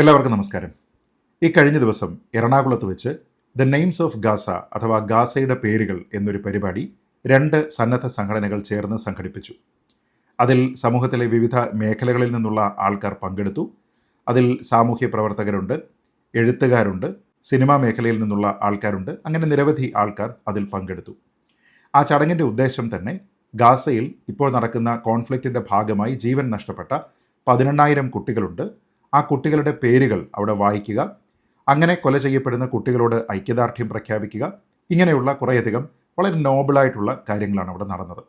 എല്ലാവർക്കും നമസ്കാരം. ഈ കഴിഞ്ഞ ദിവസം എറണാകുളത്ത് വെച്ച് ദ നെയിംസ് ഓഫ് ഗാസ അഥവാ ഗാസയുടെ പേരുകൾ എന്നൊരു പരിപാടി രണ്ട് സന്നദ്ധ സംഘടനകൾ ചേർന്ന് സംഘടിപ്പിച്ചു. അതിൽ സമൂഹത്തിലെ വിവിധ മേഖലകളിൽ നിന്നുള്ള ആൾക്കാർ പങ്കെടുത്തു. അതിൽ സാമൂഹ്യ പ്രവർത്തകരുണ്ട് എഴുത്തുകാരുണ്ട് സിനിമാ മേഖലയിൽ നിന്നുള്ള ആൾക്കാരുണ്ട് അങ്ങനെ നിരവധി ആൾക്കാർ അതിൽ പങ്കെടുത്തു. ആ ചടങ്ങിന്റെ ഉദ്ദേശം തന്നെ ഗാസയിൽ ഇപ്പോൾ നടക്കുന്ന കോൺഫ്ലിക്റ്റിന്റെ ഭാഗമായി ജീവൻ നഷ്ടപ്പെട്ട പതിനെണ്ണായിരം കുട്ടികളുണ്ട്. ആ കുട്ടികളുടെ പേരുകൾ അവിടെ വായിക്കുക. അങ്ങനെ കൊല ചെയ്യപ്പെടുന്ന കുട്ടികളോട് ഐക്യദാർഢ്യം പ്രഖ്യാപിക്കുക. ഇങ്ങനെയുള്ള കുറേയധികം വളരെ നോബിളായിട്ടുള്ള കാര്യങ്ങളാണ് അവിടെ നടന്നത്.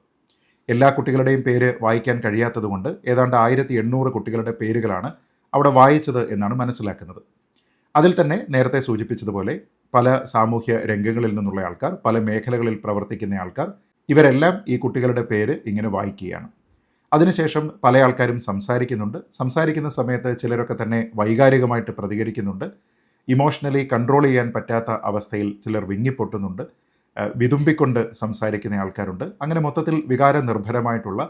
എല്ലാ കുട്ടികളുടെയും പേര് വായിക്കാൻ കഴിയാത്തതുകൊണ്ട് ഏതാണ്ട് ആയിരത്തി എണ്ണൂറ് കുട്ടികളുടെ പേരുകളാണ് അവിടെ വായിച്ചത് എന്നാണ് മനസ്സിലാക്കുന്നത്. അതിൽ തന്നെ നേരത്തെ സൂചിപ്പിച്ചതുപോലെ പല സാമൂഹ്യ രംഗങ്ങളിൽ നിന്നുള്ള ആൾക്കാർ പല മേഖലകളിൽ പ്രവർത്തിക്കുന്ന ആൾക്കാർ ഇവരെല്ലാം ഈ കുട്ടികളുടെ പേര് ഇങ്ങനെ വായിക്കുകയാണ്. അതിനുശേഷം പല ആൾക്കാരും സംസാരിക്കുന്നുണ്ട്. സംസാരിക്കുന്ന സമയത്ത് ചിലരൊക്കെ തന്നെ വൈകാരികമായിട്ട് പ്രതികരിക്കുന്നുണ്ട്. ഇമോഷണലി കൺട്രോൾ ചെയ്യാൻ പറ്റാത്ത അവസ്ഥയിൽ ചിലർ വിങ്ങിപ്പൊട്ടുന്നുണ്ട്. വിതുമ്പിക്കൊണ്ട് സംസാരിക്കുന്ന ആൾക്കാരുണ്ട്. അങ്ങനെ മൊത്തത്തിൽ വികാര നിർഭരമായിട്ടുള്ള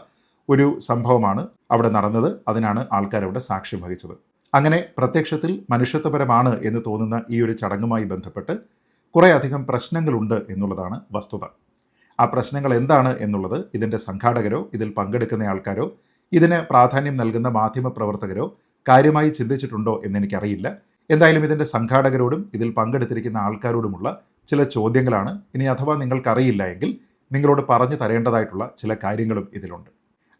ഒരു സംഭവമാണ് അവിടെ നടന്നത്. അതിനാണ് ആൾക്കാർ അവിടെ സാക്ഷ്യം വഹിച്ചത്. അങ്ങനെ പ്രത്യക്ഷത്തിൽ മനുഷ്യത്വപരമാണ് എന്ന് തോന്നുന്ന ഈ ഒരു ചടങ്ങുമായി ബന്ധപ്പെട്ട് കുറേയധികം പ്രശ്നങ്ങളുണ്ട് എന്നുള്ളതാണ് വസ്തുത. ആ പ്രശ്നങ്ങൾ എന്താണ് എന്നുള്ളത് ഇതിന്റെ സംഘാടകരോ ഇതിൽ പങ്കെടുക്കുന്ന ആൾക്കാരോ ഇതിന് പ്രാധാന്യം നൽകുന്ന മാധ്യമ പ്രവർത്തകരോ കാര്യമായി ചിന്തിച്ചിട്ടുണ്ടോ എന്നെനിക്കറിയില്ല. എന്തായാലും ഇതിന്റെ സംഘാടകരോടും ഇതിൽ പങ്കെടുത്തിരിക്കുന്ന ആൾക്കാരോടുമുള്ള ചില ചോദ്യങ്ങളാണ് ഇനി അഥവാ നിങ്ങൾക്കറിയില്ല എങ്കിൽ നിങ്ങളോട് പറഞ്ഞു തരേണ്ടതായിട്ടുള്ള ചില കാര്യങ്ങളും ഇതിലുണ്ട്.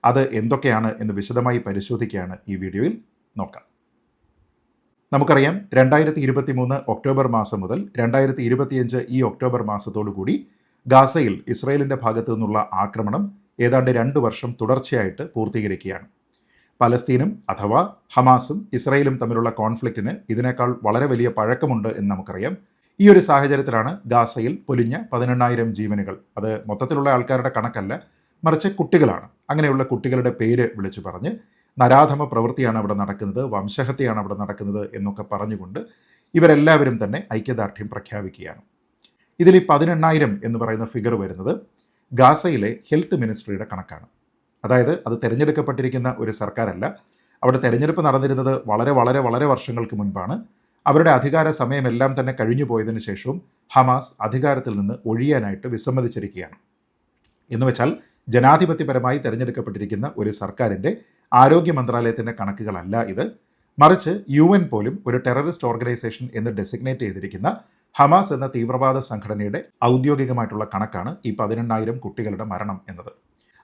അത് എന്തൊക്കെയാണ് എന്ന് വിശദമായി പരിശോധിക്കുകയാണ് ഈ വീഡിയോയിൽ. നോക്കാം. നമുക്കറിയാം രണ്ടായിരത്തി ഇരുപത്തി മൂന്ന് ഒക്ടോബർ മാസം മുതൽ രണ്ടായിരത്തി ഇരുപത്തിയഞ്ച് ഈ ഒക്ടോബർ മാസത്തോടു കൂടി ഗാസയിൽ ഇസ്രയേലിന്റെ ഭാഗത്തു നിന്നുള്ള ആക്രമണം ഏതാണ്ട് രണ്ട് വർഷം തുടർച്ചയായിട്ട് പൂർത്തീകരിക്കുകയാണ്. പലസ്തീനും അഥവാ ഹമാസും ഇസ്രയേലും തമ്മിലുള്ള കോൺഫ്ലിക്റ്റിന് ഇതിനേക്കാൾ വളരെ വലിയ പഴക്കമുണ്ട് എന്ന് നമുക്കറിയാം. ഈ ഒരു സാഹചര്യത്തിലാണ് ഗാസയിൽ പൊലിഞ്ഞ പതിനെണ്ണായിരം ജീവനുകൾ. അത് മൊത്തത്തിലുള്ള ആൾക്കാരുടെ കണക്കല്ല മറിച്ച് കുട്ടികളാണ്. അങ്ങനെയുള്ള കുട്ടികളുടെ പേര് വിളിച്ചു പറഞ്ഞ് നരാധമ പ്രവൃത്തിയാണ് അവിടെ നടക്കുന്നത് വംശഹത്യയാണ് അവിടെ നടക്കുന്നത് എന്നൊക്കെ പറഞ്ഞുകൊണ്ട് ഇവരെല്ലാവരും തന്നെ ഐക്യദാർഢ്യം പ്രഖ്യാപിക്കുകയാണ്. ഇതിൽ ഈ പതിനെണ്ണായിരം എന്ന് പറയുന്ന ഫിഗർ വരുന്നത് ഗാസയിലെ ഹെൽത്ത് മിനിസ്ട്രിയുടെ കണക്കാണ്. അതായത് അത് തിരഞ്ഞെടുക്കപ്പെട്ടിരിക്കുന്ന ഒരു സർക്കാരല്ല. അവിടെ തെരഞ്ഞെടുപ്പ് നടന്നിരുന്നത് വളരെ വളരെ വളരെ വർഷങ്ങൾക്ക് മുൻപാണ്. അവരുടെ അധികാര സമയമെല്ലാം തന്നെ കഴിഞ്ഞു പോയതിനു ശേഷവും ഹമാസ് അധികാരത്തിൽ നിന്ന് ഒഴിയാനായിട്ട് വിസമ്മതിച്ചിരിക്കുകയാണ്. എന്ന് വെച്ചാൽ ജനാധിപത്യപരമായി തിരഞ്ഞെടുക്കപ്പെട്ടിരിക്കുന്ന ഒരു സർക്കാരിന്റെ ആരോഗ്യ മന്ത്രാലയത്തിന്റെ കണക്കുകളല്ല ഇത്. മറിച്ച് യു എൻ പോലും ഒരു ടെററിസ്റ്റ് ഓർഗനൈസേഷൻ എന്ന് ഡെസിഗ്നേറ്റ് ചെയ്തിരിക്കുന്ന ഹമാസ് എന്ന തീവ്രവാദ സംഘടനയുടെ ഔദ്യോഗികമായിട്ടുള്ള കണക്കാണ് ഈ പതിനെണ്ണായിരം കുട്ടികളുടെ മരണം എന്നത്.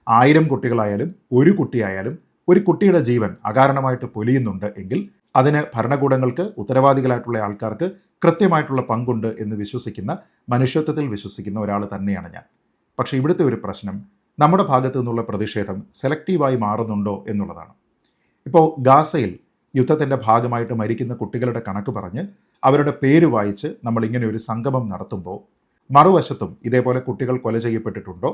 ആയിരം കുട്ടികളായാലും ഒരു കുട്ടിയായാലും ഒരു കുട്ടിയുടെ ജീവൻ അകാരണമായിട്ട് പൊലിയുന്നുണ്ട് എങ്കിൽ അതിന് ഭരണകൂടങ്ങൾക്ക് ഉത്തരവാദികളായിട്ടുള്ള ആൾക്കാർക്ക് കൃത്യമായിട്ടുള്ള പങ്കുണ്ട് എന്ന് വിശ്വസിക്കുന്ന മനുഷ്യത്വത്തിൽ വിശ്വസിക്കുന്ന ഒരാൾ തന്നെയാണ് ഞാൻ. പക്ഷേ ഇവിടുത്തെ ഒരു പ്രശ്നം നമ്മുടെ ഭാഗത്തു നിന്നുള്ള പ്രതിഷേധം സെലക്റ്റീവായി മാറുന്നുണ്ടോ എന്നുള്ളതാണ്. ഇപ്പോൾ ഗാസയിൽ യുദ്ധത്തിന്റെ ഭാഗമായിട്ട് മരിക്കുന്ന കുട്ടികളുടെ കണക്ക് പറഞ്ഞ് അവരുടെ പേര് വായിച്ച് നമ്മൾ ഇങ്ങനെ ഒരു സംഗമം നടത്തുമ്പോൾ മറുവശത്തും ഇതേപോലെ കുട്ടികൾ കൊല ചെയ്യപ്പെട്ടിട്ടുണ്ടോ?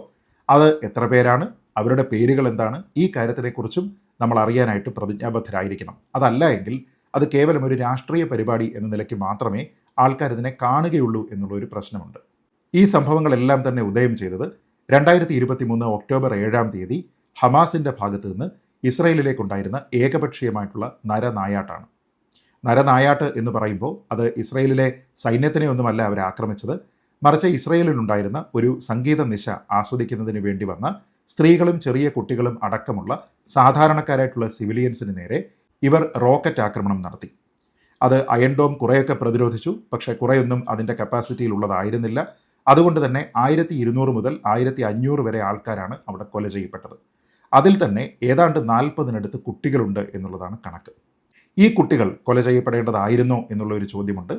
അത് എത്ര പേരാണ്? അവരുടെ പേരുകൾ എന്താണ്? ഈ കാര്യത്തിനെക്കുറിച്ചും നമ്മൾ അറിയാനായിട്ട് പ്രതിജ്ഞാബദ്ധരായിരിക്കണം. അതല്ല എങ്കിൽ അത് കേവലം ഒരു രാഷ്ട്രീയ പരിപാടി എന്ന നിലയ്ക്ക് മാത്രമേ ആൾക്കാർ ഇതിനെ കാണുകയുള്ളൂ എന്നുള്ളൊരു പ്രശ്നമുണ്ട്. ഈ സംഭവങ്ങളെല്ലാം തന്നെ ഉദയം ചെയ്തത് രണ്ടായിരത്തി ഇരുപത്തി മൂന്ന് ഒക്ടോബർ ഏഴാം തീയതി ഹമാസിന്റെ ഭാഗത്തു നിന്ന് ഇസ്രയേലിലേക്കുണ്ടായിരുന്ന ഏകപക്ഷീയമായിട്ടുള്ള നരനായാട്ടാണ്. നരനായാട്ട് എന്ന് പറയുമ്പോൾ അത് ഇസ്രയേലിലെ സൈന്യത്തിനെ ഒന്നുമല്ല അവർ ആക്രമിച്ചത്. മറിച്ച് ഇസ്രയേലിലുണ്ടായിരുന്ന ഒരു സംഗീത നിശ ആസ്വദിക്കുന്നതിന് വേണ്ടി വന്ന സ്ത്രീകളും ചെറിയ കുട്ടികളും അടക്കമുള്ള സാധാരണക്കാരായിട്ടുള്ള സിവിലിയൻസിന് നേരെ ഇവർ റോക്കറ്റ് ആക്രമണം നടത്തി. അത് അയൺ ഡോം കുറേയൊക്കെ പ്രതിരോധിച്ചു. പക്ഷേ കുറേയൊന്നും അതിന്റെ കപ്പാസിറ്റിയിൽ ഉള്ളതായിരുന്നില്ല. അതുകൊണ്ട് തന്നെ ആയിരത്തി ഇരുന്നൂറ് മുതൽ ആയിരത്തി അഞ്ഞൂറ് വരെ ആൾക്കാരാണ് അവിടെ കൊല ചെയ്യപ്പെട്ടത്. അതിൽ തന്നെ ഏതാണ്ട് നാൽപ്പതിനടുത്ത് കുട്ടികളുണ്ട് എന്നുള്ളതാണ് കണക്ക്. ഈ കുട്ടികൾ കൊല ചെയ്യപ്പെടേണ്ടതായിരുന്നോ എന്നുള്ള ഒരു ചോദ്യമുണ്ട്.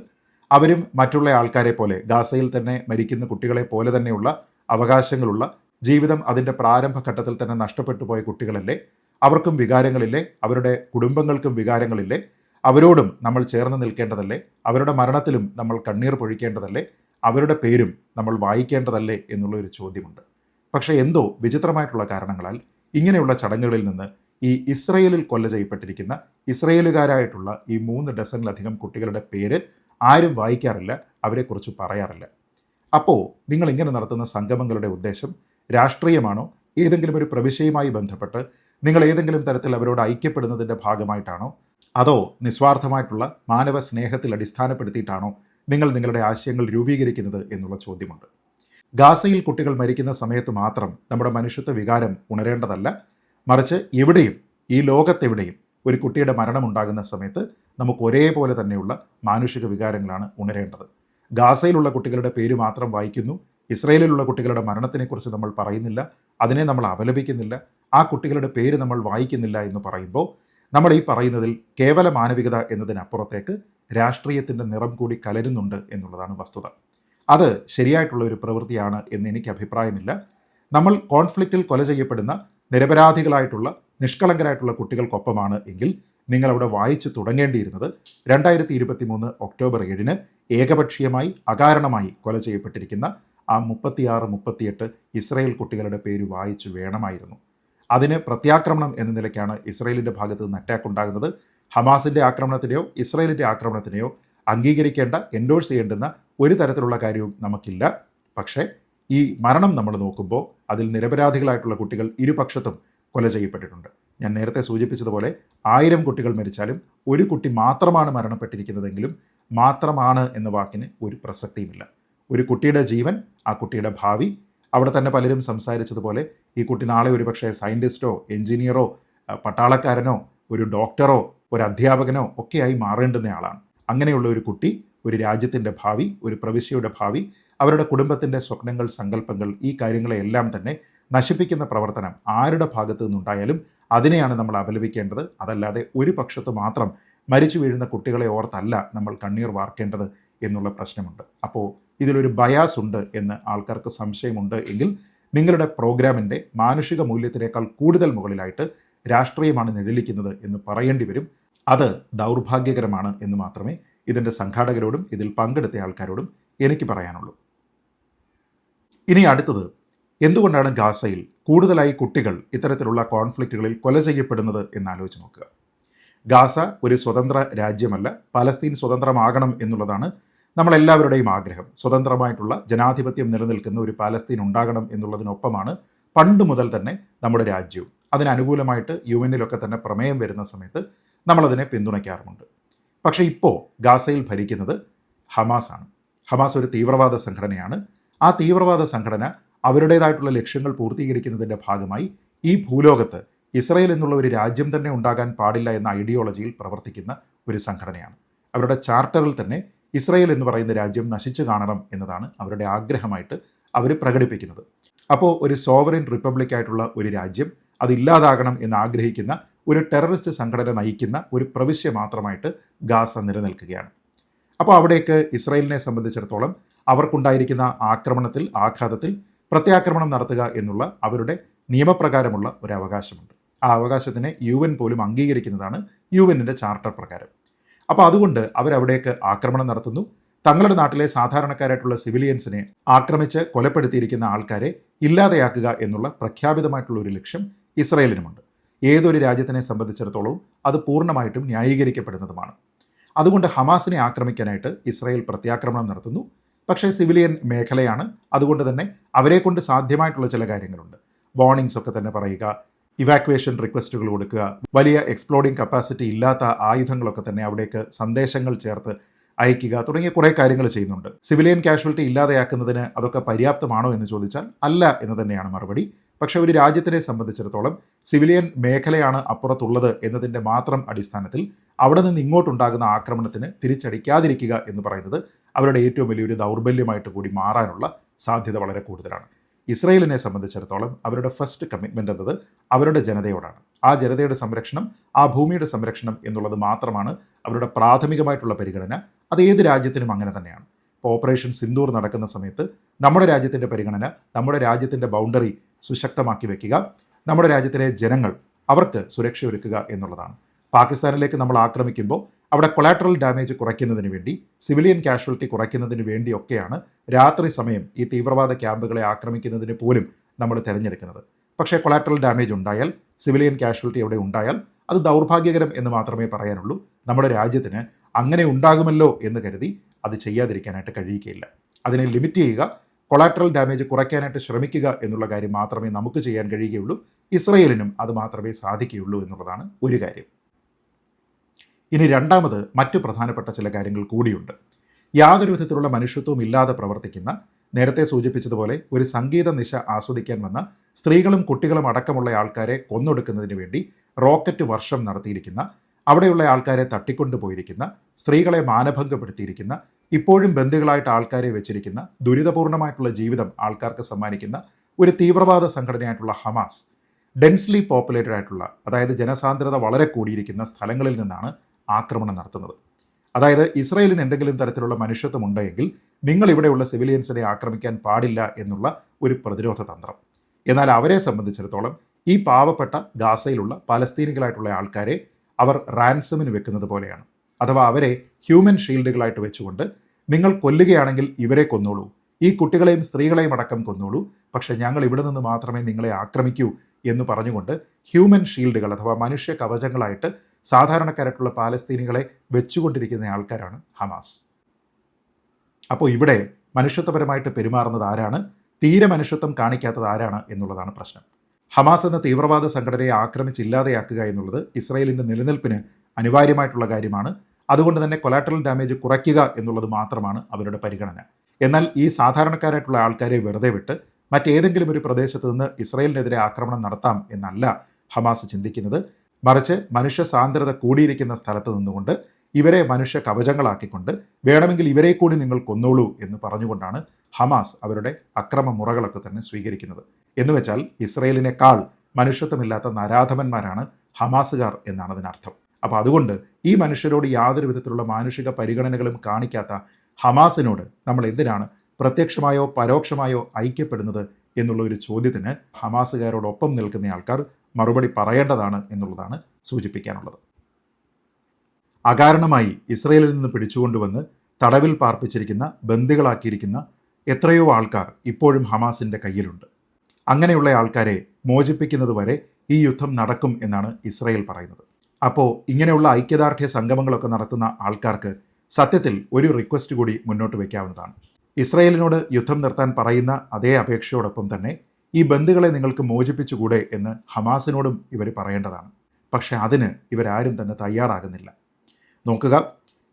അവരും മറ്റുള്ള ആൾക്കാരെ പോലെ ഗാസയിൽ തന്നെ മരിക്കുന്ന കുട്ടികളെ പോലെ തന്നെയുള്ള അവകാശങ്ങളുള്ള ജീവിതം അതിന്റെ പ്രാരംഭഘട്ടത്തിൽ തന്നെ നഷ്ടപ്പെട്ടു പോയ കുട്ടികളല്ലേ? അവർക്കും വികാരങ്ങളില്ലേ? അവരുടെ കുടുംബങ്ങൾക്കും വികാരങ്ങളില്ലേ? അവരോടും നമ്മൾ ചേർന്ന് നിൽക്കേണ്ടതല്ലേ? അവരുടെ മരണത്തിലും നമ്മൾ കണ്ണീർ പൊഴിക്കേണ്ടതല്ലേ? അവരുടെ പേരും നമ്മൾ വായിക്കേണ്ടതല്ലേ എന്നുള്ള ഒരു ചോദ്യമുണ്ട്. പക്ഷേ എന്തോ വിചിത്രമായിട്ടുള്ള കാരണങ്ങളാൽ ഇങ്ങനെയുള്ള ചടങ്ങുകളിൽ നിന്ന് ഈ ഇസ്രയേലിൽ കൊല്ല ചെയ്യപ്പെട്ടിരിക്കുന്ന ഇസ്രയേലുകാരായിട്ടുള്ള ഈ മൂന്ന് ഡസനിലധികം കുട്ടികളുടെ പേര് ആരും വായിക്കാറില്ല അവരെക്കുറിച്ച് പറയാറില്ല. അപ്പോൾ നിങ്ങൾ ഇങ്ങനെ നടത്തുന്ന സംഗമങ്ങളുടെ ഉദ്ദേശം രാഷ്ട്രീയമാണോ? ഏതെങ്കിലും ഒരു പ്രവിശ്യയുമായി ബന്ധപ്പെട്ട് നിങ്ങൾ ഏതെങ്കിലും തരത്തിൽ അവരോട് ഐക്യപ്പെടുന്നതിന്റെ ഭാഗമായിട്ടാണോ? അതോ നിസ്വാർത്ഥമായിട്ടുള്ള മാനവ സ്നേഹത്തിൽ അടിസ്ഥാനപ്പെടുത്തിയിട്ടാണോ നിങ്ങൾ നിങ്ങളുടെ ആശയങ്ങൾ രൂപീകരിക്കുന്നത് എന്നുള്ള ചോദ്യമുണ്ട്. ഗാസയിൽ കുട്ടികൾ മരിക്കുന്ന സമയത്ത് മാത്രം നമ്മുടെ മനുഷ്യത്വ വികാരം ഉണരേണ്ടതല്ല മറിച്ച് എവിടെയും ഈ ലോകത്തെവിടെയും ഒരു കുട്ടിയുടെ മരണം ഉണ്ടാകുന്ന സമയത്ത് നമുക്ക് ഒരേപോലെ തന്നെയുള്ള മാനുഷിക വികാരങ്ങളാണ് ഉണരേണ്ടത്. ഗാസയിലുള്ള കുട്ടികളുടെ പേര് മാത്രം വായിക്കുന്നു ഇസ്രയേലിലുള്ള കുട്ടികളുടെ മരണത്തിനെക്കുറിച്ച് നമ്മൾ പറയുന്നില്ല അതിനെ നമ്മൾ അപലപിക്കുന്നില്ല ആ കുട്ടികളുടെ പേര് നമ്മൾ വായിക്കുന്നില്ല എന്ന് പറയുമ്പോൾ നമ്മൾ ഈ പറയുന്നതിൽ കേവല മാനവികത എന്നതിനപ്പുറത്തേക്ക് രാഷ്ട്രീയത്തിന്റെ നിറം കൂടി കലരുന്നുണ്ട് എന്നുള്ളതാണ് വസ്തുത. അത് ശരിയായിട്ടുള്ള ഒരു പ്രവൃത്തിയാണ് എന്ന് എനിക്ക് അഭിപ്രായമില്ല. നമ്മൾ കോൺഫ്ലിക്റ്റിൽ കൊല ചെയ്യപ്പെടുന്ന നിരപരാധികളായിട്ടുള്ള നിഷ്കളങ്കരായിട്ടുള്ള കുട്ടികൾക്കൊപ്പമാണ് എങ്കിൽ നിങ്ങളവിടെ വായിച്ചു തുടങ്ങേണ്ടിയിരുന്നത് രണ്ടായിരത്തി ഇരുപത്തി മൂന്ന് ഒക്ടോബർ ഏഴിന് ഏകപക്ഷീയമായി അകാരണമായി കൊല ചെയ്യപ്പെട്ടിരിക്കുന്ന ആ മുപ്പത്തിയാറ് മുപ്പത്തിയെട്ട് ഇസ്രയേൽ കുട്ടികളുടെ പേര് വായിച്ചു വേണമായിരുന്നു. അതിന് പ്രത്യാക്രമണം എന്ന നിലയ്ക്കാണ് ഇസ്രയേലിന്റെ ഭാഗത്ത് നിന്ന് അറ്റാക്ക് ഉണ്ടാകുന്നത്. ഹമാസിന്റെ ആക്രമണത്തിനെയോ ഇസ്രയേലിന്റെ ആക്രമണത്തിനെയോ അംഗീകരിക്കേണ്ട എൻഡോഴ്സ് ചെയ്യേണ്ടുന്ന ഒരു തരത്തിലുള്ള കാര്യവും നമുക്കില്ല. പക്ഷേ ഈ മരണം നമ്മൾ നോക്കുമ്പോൾ അതിൽ നിരപരാധികളായിട്ടുള്ള കുട്ടികൾ ഇരുപക്ഷത്തും കൊല ചെയ്യപ്പെട്ടിട്ടുണ്ട്. ഞാൻ നേരത്തെ സൂചിപ്പിച്ചതുപോലെ ആയിരം കുട്ടികൾ മരിച്ചാലും ഒരു കുട്ടി മാത്രമാണ് മരണപ്പെട്ടിരിക്കുന്നതെങ്കിലും മാത്രമാണ് എന്ന വാക്കിന് ഒരു പ്രസക്തിയുമില്ല. ഒരു കുട്ടിയുടെ ജീവൻ ആ കുട്ടിയുടെ ഭാവി അവിടെ തന്നെ പലരും സംസാരിച്ചതുപോലെ ഈ കുട്ടി നാളെ ഒരുപക്ഷെ സയന്റിസ്റ്റോ എഞ്ചിനീയറോ പട്ടാളക്കാരനോ ഒരു ഡോക്ടറോ ഒരു അധ്യാപകനോ ഒക്കെയായി മാറേണ്ടുന്ന ആളാണ് അങ്ങനെയുള്ള ഒരു കുട്ടി ഒരു രാജ്യത്തിന്റെ ഭാവി ഒരു പ്രവിശ്യയുടെ ഭാവി അവരുടെ കുടുംബത്തിന്റെ സ്വപ്നങ്ങൾ സങ്കല്പങ്ങൾ ഈ കാര്യങ്ങളെല്ലാം തന്നെ നശിപ്പിക്കുന്ന പ്രവർത്തനം ആരുടെ ഭാഗത്തു നിന്നുണ്ടായാലും അതിനെയാണ് നമ്മൾ അപലപിക്കേണ്ടത്. അതല്ലാതെ ഒരു പക്ഷത്ത് മാത്രം മരിച്ചു വീഴുന്ന കുട്ടികളെ ഓർത്തല്ല നമ്മൾ കണ്ണീർ വാർക്കേണ്ടത് എന്നുള്ള പ്രശ്നമുണ്ട്. അപ്പോൾ ഇതിലൊരു ബയാസ് ഉണ്ട് എന്ന് ആൾക്കാർക്ക് സംശയമുണ്ട് എങ്കിൽ നിങ്ങളുടെ പ്രോഗ്രാമിന്റെ മാനുഷിക മൂല്യത്തിനേക്കാൾ കൂടുതൽ മുകളിലായിട്ട് രാഷ്ട്രീയമാണ് നിഴലിക്കുന്നത് എന്ന് പറയേണ്ടി വരും. അത് ദൗർഭാഗ്യകരമാണ് എന്ന് മാത്രമേ ഇതിന്റെ സംഘാടകരോടും ഇതിൽ പങ്കെടുത്ത ആൾക്കാരോടും എനിക്ക് പറയാനുള്ളൂ. ഇനി അടുത്തത് എന്തുകൊണ്ടാണ് ഗാസയിൽ കൂടുതലായി കുട്ടികൾ ഇത്തരത്തിലുള്ള കോൺഫ്ലിക്റ്റുകളിൽ കൊല ചെയ്യപ്പെടുന്നത് എന്ന് ആലോചിച്ച് നോക്കുക. ഗാസ ഒരു സ്വതന്ത്ര രാജ്യമല്ല പലസ്തീൻ സ്വതന്ത്രമാകണം എന്നുള്ളതാണ് നമ്മളെല്ലാവരുടെയും ആഗ്രഹം. സ്വതന്ത്രമായിട്ടുള്ള ജനാധിപത്യം നിലനിൽക്കുന്ന ഒരു പാലസ്തീൻ ഉണ്ടാകണം എന്നുള്ളതിനൊപ്പമാണ് പണ്ട് മുതൽ തന്നെ നമ്മുടെ രാജ്യവും. അതിനനുകൂലമായിട്ട് യു എന്നിലൊക്കെ തന്നെ പ്രമേയം വരുന്ന സമയത്ത് നമ്മളതിനെ പിന്തുണയ്ക്കാറുമുണ്ട്. പക്ഷേ ഇപ്പോൾ ഗാസയിൽ ഭരിക്കുന്നത് ഹമാസാണ്. ഹമാസ് ഒരു തീവ്രവാദ സംഘടനയാണ്. ആ തീവ്രവാദ സംഘടന അവരുടേതായിട്ടുള്ള ലക്ഷ്യങ്ങൾ പൂർത്തീകരിക്കുന്നതിന്റെ ഭാഗമായി ഈ ഭൂലോകത്ത് ഇസ്രയേൽ എന്നുള്ള ഒരു രാജ്യം തന്നെ ഉണ്ടാകാൻ പാടില്ല എന്ന ഐഡിയോളജിയിൽ പ്രവർത്തിക്കുന്ന ഒരു സംഘടനയാണ്. അവരുടെ ചാർട്ടറിൽ തന്നെ ഇസ്രയേൽ എന്ന് പറയുന്ന രാജ്യം നശിച്ചു കാണണം എന്നതാണ് അവരുടെ ആഗ്രഹമായിട്ട് അവർ പ്രകടിപ്പിക്കുന്നത്. അപ്പോൾ ഒരു സോവറിൻ റിപ്പബ്ലിക് ആയിട്ടുള്ള ഒരു രാജ്യം അതില്ലാതാകണം എന്ന് ആഗ്രഹിക്കുന്ന ഒരു ടെററിസ്റ്റ് സംഘടന നയിക്കുന്ന ഒരു പ്രവിശ്യ മാത്രമായിട്ട് ഗാസ നിലനിൽക്കുകയാണ്. അപ്പോൾ അവിടേക്ക് ഇസ്രയേലിനെ സംബന്ധിച്ചിടത്തോളം അവർക്കുണ്ടായിരിക്കുന്ന ആക്രമണത്തിൽ ആഘാതത്തിൽ പ്രത്യാക്രമണം നടത്തുക എന്നുള്ള അവരുടെ നിയമപ്രകാരമുള്ള ഒരു അവകാശമുണ്ട് ആ അവകാശത്തിനെ യു എൻ പോലും അംഗീകരിക്കുന്നതാണ് യു എന്നിന്റെ ചാർട്ടർ പ്രകാരം. അപ്പോൾ അതുകൊണ്ട് അവരവിടേക്ക് ആക്രമണം നടത്തുന്നു. തങ്ങളുടെ നാട്ടിലെ സാധാരണക്കാരായിട്ടുള്ള സിവിലിയൻസിനെ ആക്രമിച്ച് കൊലപ്പെടുത്തിയിരിക്കുന്ന ആൾക്കാരെ ഇല്ലാതെയാക്കുക എന്നുള്ള പ്രഖ്യാപിതമായിട്ടുള്ള ഒരു ലക്ഷ്യം ഇസ്രയേലിനുമുണ്ട്. ഏതൊരു രാജ്യത്തിനെ സംബന്ധിച്ചിടത്തോളവും അത് പൂർണമായിട്ടും ന്യായീകരിക്കപ്പെടുന്നതുമാണ്. അതുകൊണ്ട് ഹമാസിനെ ആക്രമിക്കാനായിട്ട് ഇസ്രയേൽ പ്രത്യാക്രമണം നടത്തുന്നു. പക്ഷേ സിവിലിയൻ മേഖലയാണ്. അതുകൊണ്ട് തന്നെ അവരെ കൊണ്ട് സാധ്യമായിട്ടുള്ള ചില കാര്യങ്ങളുണ്ട്. വാർണിംഗ്സ് ഒക്കെ തന്നെ പറയുക ഇവാക്വേഷൻ റിക്വസ്റ്റുകൾ കൊടുക്കുക വലിയ എക്സ്പ്ലോഡിംഗ് കപ്പാസിറ്റി ഇല്ലാത്ത ആയുധങ്ങളൊക്കെ തന്നെ അവിടേക്ക് സന്ദേശങ്ങൾ ചേർത്ത് അയക്കുക തുടങ്ങിയ കുറേ കാര്യങ്ങൾ ചെയ്യുന്നുണ്ട്. സിവിലിയൻ കാഷ്വാലിറ്റി ഇല്ലാതെയാക്കുന്നതിന് അതൊക്കെ പര്യാപ്തമാണോ എന്ന് ചോദിച്ചാൽ അല്ല എന്ന് തന്നെയാണ് മറുപടി. പക്ഷേ ഒരു രാജ്യത്തിനെ സംബന്ധിച്ചിടത്തോളം സിവിലിയൻ മേഖലയാണ് അപ്പുറത്തുള്ളത് എന്നതിന്റെ മാത്രം അടിസ്ഥാനത്തിൽ അവിടെ നിന്ന് ഇങ്ങോട്ടുണ്ടാകുന്ന ആക്രമണത്തിന് തിരിച്ചടിക്കാതിരിക്കുക എന്ന് പറയുന്നത് അവരുടെ ഏറ്റവും വലിയൊരു ദൗർബല്യമായിട്ട് കൂടി മാറാനുള്ള സാധ്യത വളരെ കൂടുതലാണ്. ഇസ്രയേലിനെ സംബന്ധിച്ചിടത്തോളം അവരുടെ ഫസ്റ്റ് കമ്മിറ്റ്മെന്റ് എന്നത് അവരുടെ ജനതയോടാണ്. ആ ജനതയുടെ സംരക്ഷണം ആ ഭൂമിയുടെ സംരക്ഷണം എന്നുള്ളത് മാത്രമാണ് അവരുടെ പ്രാഥമികമായിട്ടുള്ള പരിഗണന. അത് ഏത് രാജ്യത്തിനും അങ്ങനെ തന്നെയാണ്. ഇപ്പോൾ ഓപ്പറേഷൻ സിന്ദൂർ നടക്കുന്ന സമയത്ത് നമ്മുടെ രാജ്യത്തിന്റെ പരിഗണന നമ്മുടെ രാജ്യത്തിന്റെ ബൗണ്ടറി സുശക്തമാക്കി വെക്കുക നമ്മുടെ രാജ്യത്തിലെ ജനങ്ങൾ അവർക്ക് സുരക്ഷ ഒരുക്കുക എന്നുള്ളതാണ്. പാകിസ്ഥാനിലേക്ക് നമ്മൾ ആക്രമിക്കുമ്പോൾ അവിടെ കൊളാട്രൽ ഡാമേജ് കുറയ്ക്കുന്നതിന് വേണ്ടി സിവിലിയൻ കാഷ്വാലിറ്റി കുറയ്ക്കുന്നതിന് വേണ്ടിയൊക്കെയാണ് രാത്രി സമയം ഈ തീവ്രവാദ ക്യാമ്പുകളെ ആക്രമിക്കുന്നതിന് പോലും നമ്മൾ തിരഞ്ഞെടുക്കുന്നത്. പക്ഷേ കൊളാട്രൽ ഡാമേജ് ഉണ്ടായാൽ സിവിലിയൻ കാഷ്വാലിറ്റി അവിടെ ഉണ്ടായാൽ അത് ദൗർഭാഗ്യകരം എന്ന് മാത്രമേ പറയാനുള്ളൂ. നമ്മുടെ രാജ്യത്തിന് അങ്ങനെ ഉണ്ടാകുമല്ലോ എന്ന് കരുതി അത് ചെയ്യാതിരിക്കാനായിട്ട് കഴിയുകയില്ല. അതിനെ ലിമിറ്റ് ചെയ്യുക കൊളാട്രൽ ഡാമേജ് കുറയ്ക്കാനായിട്ട് ശ്രമിക്കുക എന്നുള്ള കാര്യം മാത്രമേ നമുക്ക് ചെയ്യാൻ കഴിയുകയുള്ളൂ. ഇസ്രയേലിനും അത് മാത്രമേ സാധിക്കുകയുള്ളൂ എന്നുള്ളതാണ് ഒരു കാര്യം. ഇനി രണ്ടാമത് മറ്റു പ്രധാനപ്പെട്ട ചില കാര്യങ്ങൾ കൂടിയുണ്ട്. യാതൊരു വിധത്തിലുള്ള മനുഷ്യത്വവും ഇല്ലാതെ പ്രവർത്തിക്കുന്ന നേരത്തെ സൂചിപ്പിച്ചതുപോലെ ഒരു സംഗീത നിശ ആസ്വദിക്കാൻ വന്ന സ്ത്രീകളും കുട്ടികളും അടക്കമുള്ള ആൾക്കാരെ കൊന്നൊടുക്കുന്നതിന് വേണ്ടി റോക്കറ്റ് വർഷം നടത്തിയിരിക്കുന്ന അവിടെയുള്ള ആൾക്കാരെ തട്ടിക്കൊണ്ടുപോയിരിക്കുന്ന സ്ത്രീകളെ മാനഭംഗപ്പെടുത്തിയിരിക്കുന്ന ഇപ്പോഴും ബന്ധുക്കളായിട്ട് ആൾക്കാരെ വെച്ചിരിക്കുന്ന ദുരിതപൂർണമായിട്ടുള്ള ജീവിതം ആൾക്കാർക്ക് സമ്മാനിക്കുന്ന ഒരു തീവ്രവാദ സംഘടനയായിട്ടുള്ള ഹമാസ് ഡെൻസ്ലി പോപ്പുലേറ്റഡ് ആയിട്ടുള്ള അതായത് ജനസാന്ദ്രത വളരെ കൂടിയിരിക്കുന്ന സ്ഥലങ്ങളിൽ നിന്നാണ് ആക്രമണം നടത്തുന്നത്. അതായത് ഇസ്രയേലിന് എന്തെങ്കിലും തരത്തിലുള്ള മനുഷ്യത്വം ഉണ്ടെങ്കിൽ നിങ്ങൾ ഇവിടെയുള്ള സിവിലിയൻസിനെ ആക്രമിക്കാൻ പാടില്ല എന്നുള്ള ഒരു പ്രതിരോധ തന്ത്രം. എന്നാൽ അവരെ സംബന്ധിച്ചിടത്തോളം ഈ പാവപ്പെട്ട ഗാസയിലുള്ള പലസ്തീനികളായിട്ടുള്ള ആൾക്കാരെ അവർ റാൻസമിന് വെക്കുന്നത് പോലെയാണ്. അഥവാ അവരെ ഹ്യൂമൻ ഷീൽഡുകളായിട്ട് വെച്ചുകൊണ്ട് നിങ്ങൾ കൊല്ലുകയാണെങ്കിൽ ഇവരെ കൊന്നോളൂ. ഈ കുട്ടികളെയും സ്ത്രീകളെയും അടക്കം കൊന്നോളൂ. പക്ഷെ ഞങ്ങൾ ഇവിടെ നിന്ന് മാത്രമേ നിങ്ങളെ ആക്രമിക്കൂ എന്ന് പറഞ്ഞുകൊണ്ട് ഹ്യൂമൻ ഷീൽഡുകൾ അഥവാ മനുഷ്യ കവചങ്ങളായിട്ട് സാധാരണക്കാരായിട്ടുള്ള പാലസ്തീനികളെ വെച്ചുകൊണ്ടിരിക്കുന്ന ആൾക്കാരാണ് ഹമാസ്. അപ്പോൾ ഇവിടെ മനുഷ്യത്വപരമായിട്ട് പെരുമാറുന്നത് ആരാണ്? തീരെ മനുഷ്യത്വം കാണിക്കാത്തത് ആരാണ് എന്നുള്ളതാണ് പ്രശ്നം. ഹമാസ് എന്ന തീവ്രവാദ സംഘടനയെ ആക്രമിച്ചില്ലാതെയാക്കുക എന്നുള്ളത് ഇസ്രായേലിന്റെ നിലനിൽപ്പിന് അനിവാര്യമായിട്ടുള്ള കാര്യമാണ്. അതുകൊണ്ട് തന്നെ കൊലാട്രൽ ഡാമേജ് കുറയ്ക്കുക എന്നുള്ളത് മാത്രമാണ് അവരുടെ പരിഗണന. എന്നാൽ ഈ സാധാരണക്കാരായിട്ടുള്ള ആൾക്കാരെ വെറുതെ വിട്ട് മറ്റേതെങ്കിലും ഒരു പ്രദേശത്ത് നിന്ന് ഇസ്രായേലിനെതിരെ ആക്രമണം നടത്താം എന്നല്ല ഹമാസ് ചിന്തിക്കുന്നത്. മറിച്ച് മനുഷ്യ സാന്ദ്രത കൂടിയിരിക്കുന്ന സ്ഥലത്ത് നിന്നുകൊണ്ട് ഇവരെ മനുഷ്യ കവചങ്ങളാക്കിക്കൊണ്ട് വേണമെങ്കിൽ ഇവരെ കൂടി നിങ്ങൾ കൊന്നോളൂ എന്ന് പറഞ്ഞുകൊണ്ടാണ് ഹമാസ് അവരുടെ അക്രമ മുറകളൊക്കെ തന്നെ സ്വീകരിക്കുന്നത്. എന്ന് വെച്ചാൽ ഇസ്രയേലിനേക്കാൾ മനുഷ്യത്വമില്ലാത്ത നരാധമന്മാരാണ് ഹമാസുകാർ എന്നാണ് അതിനർത്ഥം. അപ്പോൾ അതുകൊണ്ട് ഈ മനുഷ്യരോട് യാതൊരു വിധത്തിലുള്ള മാനുഷിക പരിഗണനകളും കാണിക്കാത്ത ഹമാസിനോട് നമ്മൾ എന്തിനാണ് പ്രത്യക്ഷമായോ പരോക്ഷമായോ ഐക്യപ്പെടുന്നത് എന്നുള്ള ഒരു ചോദ്യത്തിന് ഹമാസുകാരോടൊപ്പം നിൽക്കുന്ന ആൾക്കാർ മറുപടി പറയേണ്ടതാണ് എന്നുള്ളതാണ് സൂചിപ്പിക്കാനുള്ളത്. അകാരണമായി ഇസ്രയേലിൽ നിന്ന് പിടിച്ചുകൊണ്ടുവന്ന് തടവിൽ പാർപ്പിച്ചിരിക്കുന്ന ബന്ദികളാക്കിയിരിക്കുന്ന എത്രയോ ആൾക്കാർ ഇപ്പോഴും ഹമാസിന്റെ കയ്യിലുണ്ട്. അങ്ങനെയുള്ള ആൾക്കാരെ മോചിപ്പിക്കുന്നത് വരെ ഈ യുദ്ധം നടക്കും എന്നാണ് ഇസ്രയേൽ പറയുന്നത്. അപ്പോൾ ഇങ്ങനെയുള്ള ഐക്യദാർഢ്യ സംഗമങ്ങളൊക്കെ നടത്തുന്ന ആൾക്കാർക്ക് സത്യത്തിൽ ഒരു റിക്വസ്റ്റ് കൂടി മുന്നോട്ട് വയ്ക്കാവുന്നതാണ് ഇസ്രയേലിനോട് യുദ്ധം നിർത്താൻ പറയുന്ന അതേ അപേക്ഷയോടൊപ്പം തന്നെ ഈ ബന്ധുക്കളെ നിങ്ങൾക്ക് മോചിപ്പിച്ചുകൂടെ എന്ന് ഹമാസിനോടും ഇവർ പറയേണ്ടതാണ്. പക്ഷേ അതിന് ഇവരാരും തന്നെ തയ്യാറാകുന്നില്ല. നോക്കുക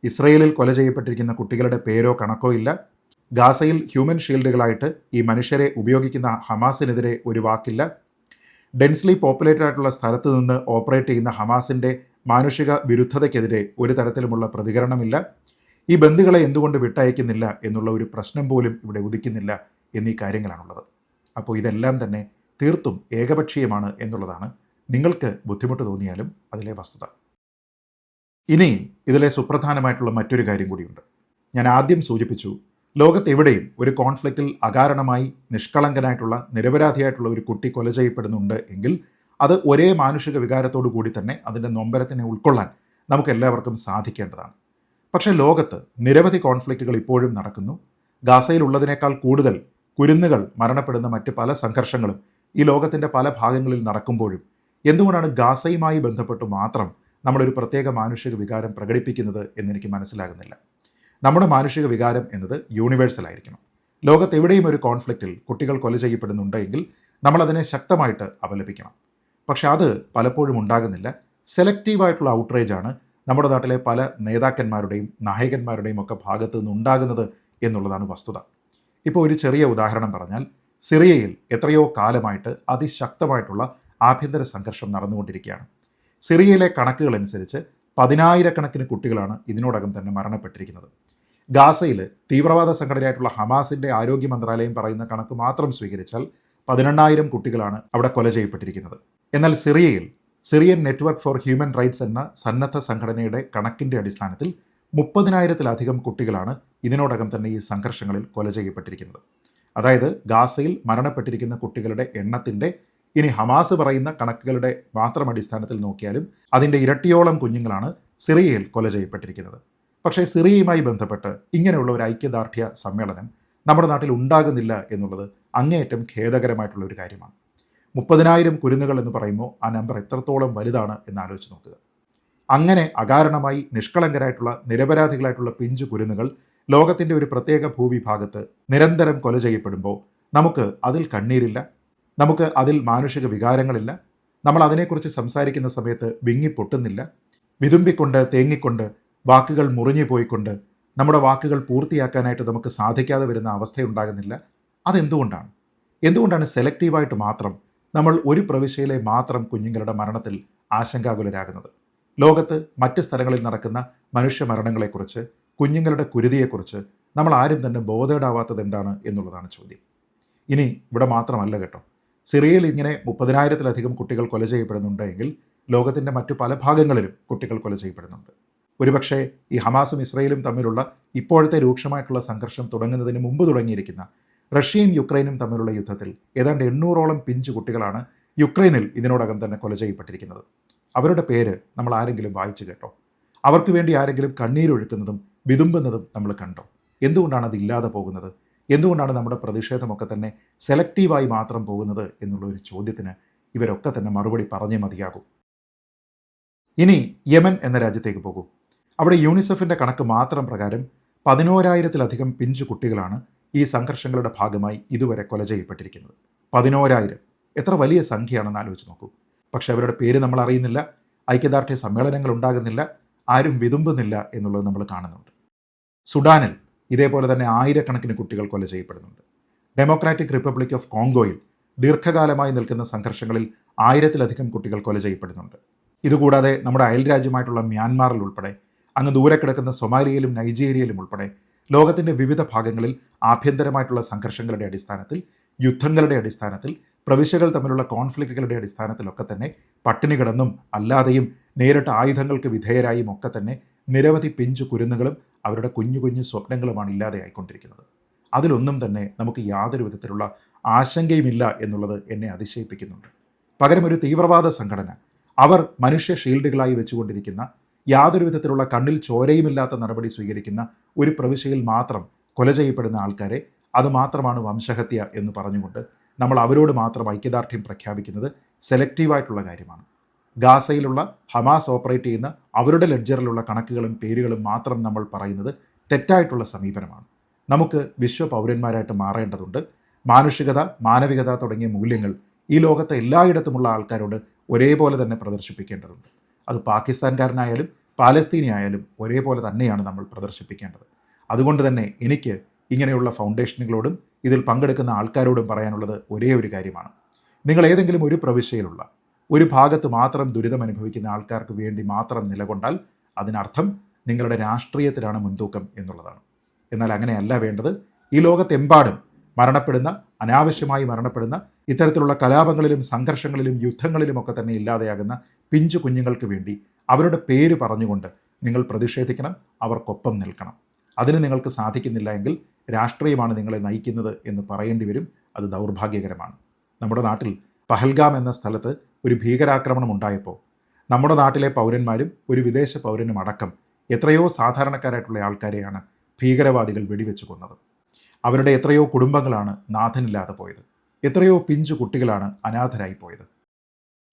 ഇസ്രയേലിൽ കൊല ചെയ്യപ്പെട്ടിരിക്കുന്ന കുട്ടികളുടെ പേരോ കണക്കോ ഇല്ല. ഗാസയിൽ ഹ്യൂമൻ ഷീൽഡുകളായിട്ട് ഈ മനുഷ്യരെ ഉപയോഗിക്കുന്ന ഹമാസിനെതിരെ ഒരു വാക്കില്ല. ഡെൻസ്ലി പോപ്പുലേറ്റഡ് ആയിട്ടുള്ള സ്ഥലത്ത് നിന്ന് ഓപ്പറേറ്റ് ചെയ്യുന്ന ഹമാസിന്റെ മാനുഷിക വിരുദ്ധതയ്ക്കെതിരെ ഒരു തരത്തിലുമുള്ള പ്രതികരണമില്ല. ഈ ബന്ധുക്കളെ എന്തുകൊണ്ട് വിട്ടയക്കുന്നില്ല എന്നുള്ള ഒരു പ്രശ്നം പോലും ഇവിടെ ഉദിക്കുന്നില്ല എന്നീ കാര്യങ്ങളാണുള്ളത്. അപ്പോൾ ഇതെല്ലാം തന്നെ തീർത്തും ഏകപക്ഷീയമാണ് എന്നുള്ളതാണ് നിങ്ങൾക്ക് ബുദ്ധിമുട്ട് തോന്നിയാലും അതിലെ വസ്തുത. ഇനി ഇതിലെ സുപ്രധാനമായിട്ടുള്ള മറ്റൊരു കാര്യം കൂടിയുണ്ട്. ഞാൻ ആദ്യം സൂചിപ്പിച്ചു ലോകത്തെവിടെയും ഒരു കോൺഫ്ലിക്റ്റിൽ അകാരണമായി നിഷ്കളങ്കനായിട്ടുള്ള നിരപരാധിയായിട്ടുള്ള ഒരു കുട്ടി കൊല ചെയ്യപ്പെടുന്നുണ്ട് എങ്കിൽ അത് ഒരേ മാനുഷിക വികാരത്തോടു കൂടി തന്നെ അതിന്റെ നൊമ്പരത്തിനെ ഉൾക്കൊള്ളാൻ നമുക്ക് എല്ലാവർക്കും സാധിക്കേണ്ടതാണ്. പക്ഷേ ലോകത്ത് നിരവധി കോൺഫ്ലിക്റ്റുകൾ ഇപ്പോഴും നടക്കുന്നു. ഗാസയിലുള്ളതിനേക്കാൾ കൂടുതൽ കുരുന്നുകൾ മരണപ്പെടുന്ന മറ്റ് പല സംഘർഷങ്ങളും ഈ ലോകത്തിന്റെ പല ഭാഗങ്ങളിൽ നടക്കുമ്പോഴും എന്തുകൊണ്ടാണ് ഗാസയുമായി ബന്ധപ്പെട്ട് മാത്രം നമ്മളൊരു പ്രത്യേക മാനുഷിക വികാരം പ്രകടിപ്പിക്കുന്നത് എന്നെനിക്ക് മനസ്സിലാകുന്നില്ല. നമ്മുടെ മാനുഷിക വികാരം എന്നത് യൂണിവേഴ്സൽ ആയിരിക്കണം. ലോകത്ത് എവിടെയും ഒരു കോൺഫ്ലിക്റ്റിൽ കുട്ടികൾ കൊല ചെയ്യപ്പെടുന്നുണ്ടെങ്കിൽ നമ്മളതിനെ ശക്തമായിട്ട് അപലപിക്കണം. പക്ഷെ അത് പലപ്പോഴും ഉണ്ടാകുന്നില്ല. സെലക്റ്റീവായിട്ടുള്ള ഔട്ട്റേജ് ആണ് നമ്മുടെ നാട്ടിലെ പല നേതാക്കന്മാരുടെയും നായകന്മാരുടെയും ഒക്കെ ഭാഗത്തു നിന്ന് ഉണ്ടാകുന്നത് എന്നുള്ളതാണ് വസ്തുത. ഇപ്പോൾ ഒരു ചെറിയ ഉദാഹരണം പറഞ്ഞാൽ സിറിയയിൽ എത്രയോ കാലമായിട്ട് അതിശക്തമായിട്ടുള്ള ആഭ്യന്തര സംഘർഷം നടന്നുകൊണ്ടിരിക്കുകയാണ്. സിറിയയിലെ കണക്കുകൾ അനുസരിച്ച് പതിനായിരക്കണക്കിന് കുട്ടികളാണ് ഇതിനോടകം തന്നെ മരണപ്പെട്ടിരിക്കുന്നത്. ഗാസയിൽ തീവ്രവാദ സംഘടനയായിട്ടുള്ള ഹമാസിന്റെ ആരോഗ്യ മന്ത്രാലയം പറയുന്ന കണക്ക് മാത്രം സ്വീകരിച്ചാൽ പതിനെണ്ണായിരം കുട്ടികളാണ് അവിടെ കൊല ചെയ്യപ്പെട്ടിരിക്കുന്നത്. എന്നാൽ സിറിയയിൽ Syrian network for human rights എന്ന സന്നദ്ധ സംഘടനയുടെ കണക്കിന്റെ അടിസ്ഥാനത്തിൽ മുപ്പതിനായിരത്തിലധികം കുട്ടികളാണ് ഇതിനോടകം തന്നെ ഈ സംഘർഷങ്ങളിൽ കൊല ചെയ്യപ്പെട്ടിരിക്കുന്നത്. അതായത് ഗാസയിൽ മരണപ്പെട്ടിരിക്കുന്ന കുട്ടികളുടെ എണ്ണത്തിന്റെ ഇനി ഹമാസ് പറയുന്ന കണക്കുകളുടെ മാത്രം അടിസ്ഥാനത്തിൽ നോക്കിയാലും അതിന്റെ ഇരട്ടിയോളം കുഞ്ഞുങ്ങളാണ് സിറിയയിൽ കൊല ചെയ്യപ്പെട്ടിരിക്കുന്നത്. പക്ഷേ സിറിയയുമായി ബന്ധപ്പെട്ട് ഇങ്ങനെയുള്ള ഒരു ഐക്യദാർഢ്യ സമ്മേളനം നമ്മുടെ നാട്ടിൽ ഉണ്ടാകുന്നില്ല എന്നുള്ളത് അങ്ങേയറ്റം ഖേദകരമായിട്ടുള്ള ഒരു കാര്യമാണ്. മുപ്പതിനായിരം കുരുന്നുകൾ എന്ന് പറയുമ്പോൾ ആ നമ്പർ എത്രത്തോളം വലുതാണ് എന്ന് ആലോചിച്ച് നോക്കുക. അങ്ങനെ അകാരണമായി നിഷ്കളങ്കരായിട്ടുള്ള നിരപരാധികളായിട്ടുള്ള പിഞ്ചു കുരുന്നുകൾ ലോകത്തിന്റെ ഒരു പ്രത്യേക ഭൂവിഭാഗത്ത് നിരന്തരം കൊല ചെയ്യപ്പെടുമ്പോൾ നമുക്ക് അതിൽ കണ്ണീരില്ല നമുക്ക് അതിൽ മാനുഷിക വികാരങ്ങളില്ല നമ്മൾ അതിനെക്കുറിച്ച് സംസാരിക്കുന്ന സമയത്ത് വിങ്ങി പൊട്ടുന്നില്ല വിതുമ്പിക്കൊണ്ട് തേങ്ങിക്കൊണ്ട് വാക്കുകൾ മുറിഞ്ഞു പോയിക്കൊണ്ട് നമ്മുടെ വാക്കുകൾ പൂർത്തിയാക്കാനായിട്ട് നമുക്ക് സാധിക്കാതെ വരുന്ന അവസ്ഥയുണ്ടാകുന്നില്ല. അതെന്തുകൊണ്ടാണ്? എന്തുകൊണ്ടാണ് സെലക്റ്റീവായിട്ട് മാത്രം നമ്മൾ ഒരു പ്രവിശ്യയിലെ മാത്രം കുഞ്ഞുങ്ങളുടെ മരണത്തിൽ ആശങ്കാകുലരാകുന്നത്? ലോകത്ത് മറ്റ് സ്ഥലങ്ങളിൽ നടക്കുന്ന മനുഷ്യ മരണങ്ങളെക്കുറിച്ച് കുഞ്ഞുങ്ങളുടെ കുരുതിയെക്കുറിച്ച് നമ്മൾ ആരും തന്നെ ബോധേഡാവാത്തത് എന്താണ് എന്നുള്ളതാണ് ചോദ്യം. ഇനി ഇവിടെ മാത്രമല്ല കേട്ടോ. സിറിയയിൽ ഇങ്ങനെ മുപ്പതിനായിരത്തിലധികം കുട്ടികൾ കൊല ചെയ്യപ്പെടുന്നുണ്ട് എങ്കിൽ ലോകത്തിന്റെ മറ്റു പല ഭാഗങ്ങളിലും കുട്ടികൾ കൊല ചെയ്യപ്പെടുന്നുണ്ട്. ഒരുപക്ഷെ ഈ ഹമാസും ഇസ്രയേലും തമ്മിലുള്ള ഇപ്പോഴത്തെ രൂക്ഷമായിട്ടുള്ള സംഘർഷം തുടങ്ങുന്നതിന് മുമ്പ് തുടങ്ങിയിരിക്കുന്ന റഷ്യയും യുക്രൈനും തമ്മിലുള്ള യുദ്ധത്തിൽ ഏതാണ്ട് എണ്ണൂറോളം പിഞ്ചു കുട്ടികളാണ് യുക്രൈനിൽ ഇതിനോടകം തന്നെ കൊല ചെയ്യപ്പെട്ടിരിക്കുന്നത്. അവരുടെ പേര് നമ്മൾ ആരെങ്കിലും വായിച്ചു കേട്ടോ. അവർക്ക് വേണ്ടി ആരെങ്കിലും കണ്ണീരൊഴുക്കുന്നതും വിതുമ്പുന്നതും നമ്മൾ കണ്ടോ? എന്തുകൊണ്ടാണ് അത് ഇല്ലാതെ പോകുന്നത്? എന്തുകൊണ്ടാണ് നമ്മുടെ പ്രതിഷേധമൊക്കെ തന്നെ സെലക്റ്റീവായി മാത്രം പോകുന്നത് എന്നുള്ള ഒരു ചോദ്യത്തിന് ഇവരൊക്കെ തന്നെ മറുപടി പറഞ്ഞേ മതിയാകൂ. ഇനി യമൻ എന്ന രാജ്യത്തേക്ക് പോകൂ. അവിടെ യൂണിസെഫിന്റെ കണക്ക് മാത്രം പ്രകാരം പതിനോരായിരത്തിലധികം പിഞ്ചു കുട്ടികളാണ് ഈ സംഘർഷങ്ങളുടെ ഭാഗമായി ഇതുവരെ കൊല ചെയ്യപ്പെട്ടിരിക്കുന്നത്. പതിനോരായിരം. എത്ര വലിയ സംഖ്യയാണെന്ന് ആലോചിച്ച് നോക്കൂ. പക്ഷെ അവരുടെ പേര് നമ്മൾ അറിയുന്നില്ല ഐക്യദാർഢ്യ സമ്മേളനങ്ങൾ ഉണ്ടാകുന്നില്ല ആരും വിതുമ്പുന്നില്ല എന്നുള്ളത് നമ്മൾ കാണുന്നുണ്ട്. സുഡാനിൽ ഇതേപോലെ തന്നെ ആയിരക്കണക്കിന് കുട്ടികൾ കൊല ചെയ്യപ്പെടുന്നുണ്ട്. ഡെമോക്രാറ്റിക് റിപ്പബ്ലിക് ഓഫ് കോങ്കോയിൽ ദീർഘകാലമായി നിൽക്കുന്ന സംഘർഷങ്ങളിൽ ആയിരത്തിലധികം കുട്ടികൾ കൊല ചെയ്യപ്പെടുന്നുണ്ട്. ഇതുകൂടാതെ നമ്മുടെ അയൽരാജ്യമായിട്ടുള്ള മ്യാൻമാറിൽ ഉൾപ്പെടെ അങ്ങ് ദൂരെ കിടക്കുന്ന സൊമാലിയയിലും നൈജീരിയയിലും ഉൾപ്പെടെ ലോകത്തിന്റെ വിവിധ ഭാഗങ്ങളിൽ ആഭ്യന്തരമായിട്ടുള്ള സംഘർഷങ്ങളുടെ അടിസ്ഥാനത്തിൽ യുദ്ധങ്ങളുടെ അടിസ്ഥാനത്തിൽ പ്രവിശ്യകൾ തമ്മിലുള്ള കോൺഫ്ലിക്റ്റുകളുടെ അടിസ്ഥാനത്തിലൊക്കെ തന്നെ പട്ടിണി കിടന്നും അല്ലാതെയും നേരിട്ട് ആയുധങ്ങൾക്ക് വിധേയരായും ഒക്കെ തന്നെ നിരവധി പിഞ്ചു കുരുന്നുകളും അവരുടെ കുഞ്ഞു കുഞ്ഞു സ്വപ്നങ്ങളുമാണ് ഇല്ലാതെയായിക്കൊണ്ടിരിക്കുന്നത് അതിലൊന്നും തന്നെ നമുക്ക് യാതൊരു വിധത്തിലുള്ള ആശങ്കയുമില്ല എന്നുള്ളത് എന്നെ അതിശയിപ്പിക്കുന്നുണ്ട്. പകരം ഒരു തീവ്രവാദ സംഘടന അവർ മനുഷ്യ ഷീൽഡുകളായി വെച്ചുകൊണ്ടിരിക്കുന്ന യാതൊരു വിധത്തിലുള്ള കണ്ണിൽ ചോരയുമില്ലാത്ത നടപടി സ്വീകരിക്കുന്ന ഒരു പ്രവിശ്യയിൽ മാത്രം കൊല ചെയ്യപ്പെടുന്ന ആൾക്കാരെ അതുമാത്രമാണ് വംശഹത്യ എന്ന് പറഞ്ഞുകൊണ്ട് നമ്മൾ അവരോട് മാത്രം ഐക്യദാർഢ്യം പ്രഖ്യാപിക്കുന്നത് സെലക്റ്റീവായിട്ടുള്ള കാര്യമാണ്. ഗാസയിലുള്ള ഹമാസ് ഓപ്പറേറ്റ് ചെയ്യുന്ന അവരുടെ ലെഡ്ജറിലുള്ള കണക്കുകളും പേരുകളും മാത്രം നമ്മൾ പറയുന്നത് തെറ്റായിട്ടുള്ള സമീപനമാണ്. നമുക്ക് വിശ്വ പൗരന്മാരായിട്ട് മാറേണ്ടതുണ്ട്. മാനുഷികത മാനവികത തുടങ്ങിയ മൂല്യങ്ങൾ ഈ ലോകത്തെ എല്ലായിടത്തുമുള്ള ആൾക്കാരോട് ഒരേപോലെ തന്നെ പ്രദർശിപ്പിക്കേണ്ടതുണ്ട്. അത് പാകിസ്ഥാൻകാരനായാലും പാലസ്തീനി ആയാലും ഒരേപോലെ തന്നെയാണ് നമ്മൾ പ്രദർശിപ്പിക്കേണ്ടത്. അതുകൊണ്ട് തന്നെ എനിക്ക് ഇങ്ങനെയുള്ള ഫൗണ്ടേഷനുകളോടും ഇതിൽ പങ്കെടുക്കുന്ന ആൾക്കാരോടും പറയാനുള്ളത് ഒരേ ഒരു കാര്യമാണ്. നിങ്ങൾ ഏതെങ്കിലും ഒരു പ്രവിശ്യയിലുള്ള ഒരു ഭാഗത്ത് മാത്രം ദുരിതം അനുഭവിക്കുന്ന ആൾക്കാർക്ക് വേണ്ടി മാത്രം നിലകൊണ്ടാൽ അതിനർത്ഥം നിങ്ങളുടെ രാഷ്ട്രീയത്തിലാണ് മുൻതൂക്കം എന്നുള്ളതാണ്. എന്നാൽ അങ്ങനെയല്ല വേണ്ടത്. ഈ ലോകത്തെമ്പാടും മരണപ്പെടുന്ന അനാവശ്യമായി മരണപ്പെടുന്ന ഇത്തരത്തിലുള്ള കലാപങ്ങളിലും സംഘർഷങ്ങളിലും യുദ്ധങ്ങളിലും ഒക്കെ തന്നെ ഇല്ലാതെയാകുന്ന പിഞ്ചു കുഞ്ഞുങ്ങൾക്ക് വേണ്ടി അവരുടെ പേര് പറഞ്ഞുകൊണ്ട് നിങ്ങൾ പ്രതിഷേധിക്കണം അവർക്കൊപ്പം നിൽക്കണം. അതിന് നിങ്ങൾക്ക് സാധിക്കുന്നില്ല എങ്കിൽ രാഷ്ട്രീയമാണ് നിങ്ങളെ നയിക്കുന്നത് എന്ന് പറയേണ്ടി വരും. അത് ദൗർഭാഗ്യകരമാണ്. നമ്മുടെ നാട്ടിൽ പഹൽഗാം എന്ന സ്ഥലത്ത് ഒരു ഭീകരാക്രമണം ഉണ്ടായപ്പോൾ നമ്മുടെ നാട്ടിലെ പൗരന്മാരും ഒരു വിദേശ പൗരനും അടക്കം എത്രയോ സാധാരണക്കാരായിട്ടുള്ള ആൾക്കാരെയാണ് ഭീകരവാദികൾ വെടിവെച്ച് കൊന്നത്. അവരുടെ എത്രയോ കുടുംബങ്ങളാണ് നാഥനില്ലാതെ പോയത്. എത്രയോ പിഞ്ചു കുട്ടികളാണ് അനാഥരായി പോയത്.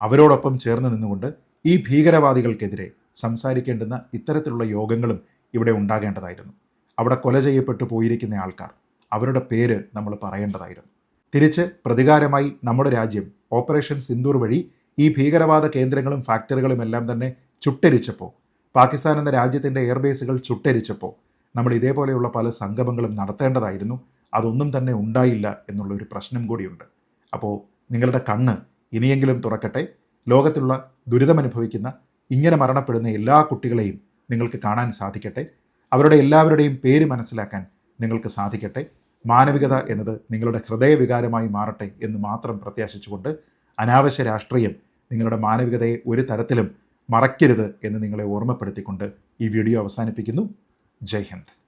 അവരോടൊപ്പം ചേർന്ന് നിന്നുകൊണ്ട് ഈ ഭീകരവാദികൾക്കെതിരെ സംസാരിക്കേണ്ടുന്ന ഇത്തരത്തിലുള്ള യോഗങ്ങളും ഇവിടെ ഉണ്ടാകേണ്ടതായിരുന്നു. അവിടെ കൊല ചെയ്യപ്പെട്ടു പോയിരിക്കുന്ന ആൾക്കാർ അവരുടെ പേര് നമ്മൾ പറയേണ്ടതായിരുന്നു. തിരിച്ച് പ്രതികാരമായി നമ്മുടെ രാജ്യം ഓപ്പറേഷൻ സിന്ദൂർ വഴി ഈ ഭീകരവാദ കേന്ദ്രങ്ങളും ഫാക്ടറികളും എല്ലാം തന്നെ ചുട്ടരിച്ചപ്പോൾ പാകിസ്ഥാൻ എന്ന രാജ്യത്തിന്റെ എയർബേസുകൾ ചുട്ടരിച്ചപ്പോൾ നമ്മൾ ഇതേപോലെയുള്ള പല സംഗമങ്ങളും നടത്തേണ്ടതായിരുന്നു. അതൊന്നും തന്നെ ഉണ്ടായില്ല എന്നുള്ളൊരു പ്രശ്നം കൂടിയുണ്ട്. അപ്പോൾ നിങ്ങളുടെ കണ്ണ് ഇനിയെങ്കിലും തുറക്കട്ടെ. ലോകത്തിലുള്ള ദുരിതമനുഭവിക്കുന്ന ഇങ്ങനെ മരണപ്പെടുന്ന എല്ലാ കുട്ടികളെയും നിങ്ങൾക്ക് കാണാൻ സാധിക്കട്ടെ. അവരുടെ എല്ലാവരുടെയും പേര് മനസ്സിലാക്കാൻ നിങ്ങൾക്ക് സാധിക്കട്ടെ. മാനവികത എന്നത് നിങ്ങളുടെ ഹൃദയവികാരമായി മാറട്ടെ എന്ന് മാത്രം പ്രത്യാശിച്ചുകൊണ്ട് അനാവശ്യ രാഷ്ട്രീയം നിങ്ങളുടെ മാനവികതയെ ഒരു തരത്തിലും മറക്കരുത് എന്ന് നിങ്ങളെ ഓർമ്മപ്പെടുത്തിക്കൊണ്ട് ഈ വീഡിയോ അവസാനിപ്പിക്കുന്നു. ജയ് ഹിന്ദ്.